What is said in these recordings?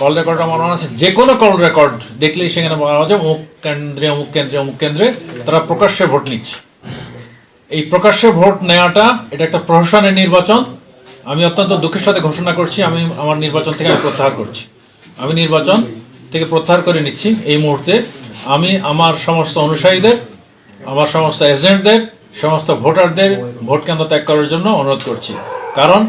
Call record আমার মনে আছে যে কোনো কল রেকর্ড দেখলেই সেখানে বলা যায় অমুক কেন্দ্রে অমুক কেন্দ্রে অমুক কেন্দ্রে তারা প্রকাশ্যে ভোট নিচ্ছে। এই প্রকাশ্যে ভোট নেওয়াটা এটা একটা প্রশাসনের নির্বাচন। আমি অত্যন্ত দুঃখের সাথে ঘোষণা করছি, আমি আমার নির্বাচন থেকে আমি প্রত্যাহার করছি। আমি নির্বাচন থেকে প্রত্যাহার করে নিচ্ছি এই মুহূর্তে। আমি আমার সমস্ত অনুসারীদের, আমার সমস্ত এজেন্টদের সমস্ত ভোটারদের ভোট কেন্দ্র ত্যাগ করার জন্য অনুরোধ করছি। কারণ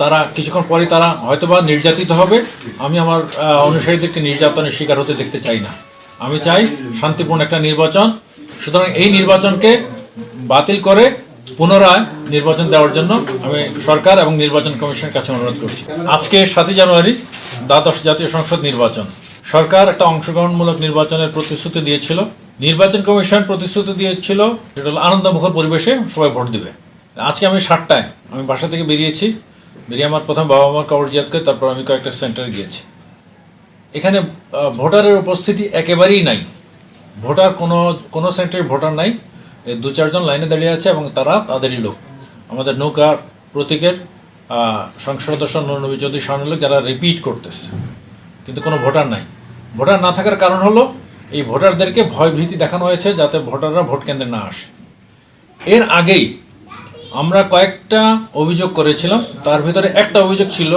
তারা, কিছুক্ষণ পরে তারা হয়তোবা নির্যাতিত হবে। আমি আমার অনুসারীদেরকে নির্যাতনের শিকার হতে দেখতে চাই না। আমি চাই শান্তিপূর্ণ একটা নির্বাচন। সুতরাং এই নির্বাচনকে বাতিল করে পুনরায় নির্বাচন দেওয়ার জন্য আমি সরকার এবং নির্বাচন কমিশনের কাছে অনুরোধ করছি। আজকে সাতই জানুয়ারি, দ্বাদশ জাতীয় সংসদ নির্বাচন। সরকার একটা অংশগ্রহণমূলক নির্বাচনের প্রতিশ্রুতি দিয়েছিল। নির্বাচন কমিশন প্রতিশ্রুতি দিয়েছিল সেটা হলো আনন্দমুখর পরিবেশে সবাই ভোট দিবে। আজকে আমি সাতটায়, আমি বাসা থেকে বেরিয়েছি। বেরিয়ে আমার প্রথম বাবা মার কবর জিয়াদ করে, তারপর আমি কয়েকটা সেন্টারে গিয়েছি। এখানে ভোটারের উপস্থিতি একেবারেই নাই। ভোটার কোনো কোনো সেন্টারে ভোটার নাই। দু চারজন লাইনে দাঁড়িয়ে আছে এবং তারা তাদেরই লোক। আমাদের নৌকার প্রতীকের সংসদ সদস্য নবী চৌধুরী শাহনুল্লাহ যারা রিপিট করতেছে। কিন্তু কোনো ভোটার নাই। ভোটার না থাকার কারণ হলো, এই ভোটারদেরকে ভয় ভীতি দেখানো হয়েছে যাতে ভোটাররা ভোট কেন্দ্রে না আসে। এর আগেই আমরা কয়েকটা অভিযোগ করেছিলাম। তার ভিতরে একটা অভিযোগ ছিল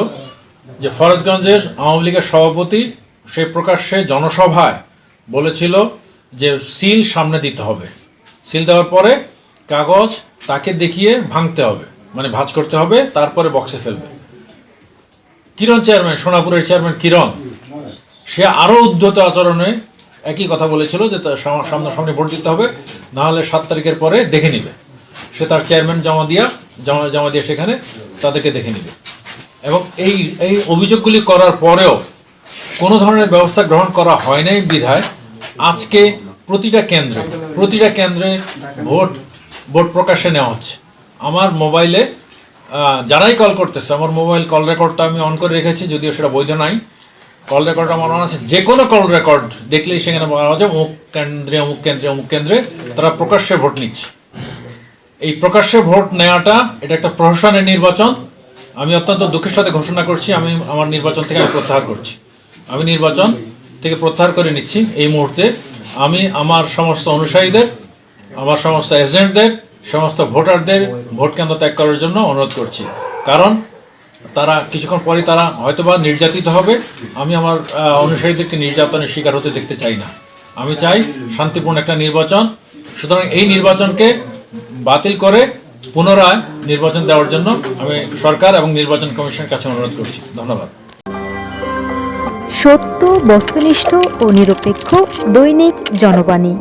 যে ফরাজগঞ্জের আওয়ামী লীগের সভাপতি সে প্রকাশ্যে জনসভায় বলেছিল যে সিল সামনে দিতে হবে। সিল দেওয়ার পরে কাগজ তাকে দেখিয়ে ভাঙতে হবে মানে ভাঁজ করতে হবে, তারপরে বক্সে ফেলবে। কিরণ চেয়ারম্যান, সোনাপুরের চেয়ারম্যান কিরণ, সে আরও উদ্ধত আচরণে একই কথা বলেছিল যে সামনাসামনি ভোট দিতে হবে, না হলে সাত তারিখের পরে দেখে নিবে। সে তার চেয়ারম্যান জমা দিয়া, জমা জমা দিয়ে সেখানে তাদেরকে দেখে নিবে। এবং এই এই অভিযোগগুলি করার পরেও কোনো ধরনের ব্যবস্থা গ্রহণ করা হয় নাই বিধায় আজকে প্রতিটা কেন্দ্রে প্রতিটা কেন্দ্রে ভোট ভোট প্রকাশে নেওয়া হচ্ছে। আমার মোবাইলে যারাই কল করতেছে, আমার মোবাইল কল রেকর্ডটা আমি অন করে রেখেছি, যদিও সেটা বৈধ নাই। কল রেকর্ড আমার মনে আছে। যে কোনো কল রেকর্ড দেখলেই সেখানে বলা যায় অমুক কেন্দ্রে অমুক কেন্দ্রে অমুক কেন্দ্রে তারা প্রকাশ্যে ভোট নিচ্ছে। এই প্রকাশ্যে ভোট নেওয়াটা এটা একটা প্রশাসনের নির্বাচন। আমি অত্যন্ত দুঃখের সাথে ঘোষণা করছি, আমি আমার নির্বাচন থেকে আমি প্রত্যাহার করছি। আমি নির্বাচন থেকে প্রত্যাহার করে নিচ্ছি এই মুহূর্তে। আমি আমার সমস্ত অনুসারীদের, আমার সমস্ত এজেন্টদের, সমস্ত ভোটারদের ভোট কেন্দ্র ত্যাগ করার জন্য অনুরোধ করছি। কারণ তারা কিছুক্ষণ পরে তারা হয়তোবা নির্যাতিত হবে। আমি আমার অনুসারীদেরকে নির্যাতনের শিকার হতে দেখতে চাই না। আমি চাই শান্তিপূর্ণ একটা নির্বাচন। সুতরাং এই নির্বাচনকে বাতিল করে পুনরায় নির্বাচন দেওয়ার জন্য আমি সরকার এবং নির্বাচন কমিশনের কাছে অনুরোধ করছি। ধন্যবাদ। সত্য, বস্তুনিষ্ঠ ও নিরপেক্ষ দৈনিক জনবাণী।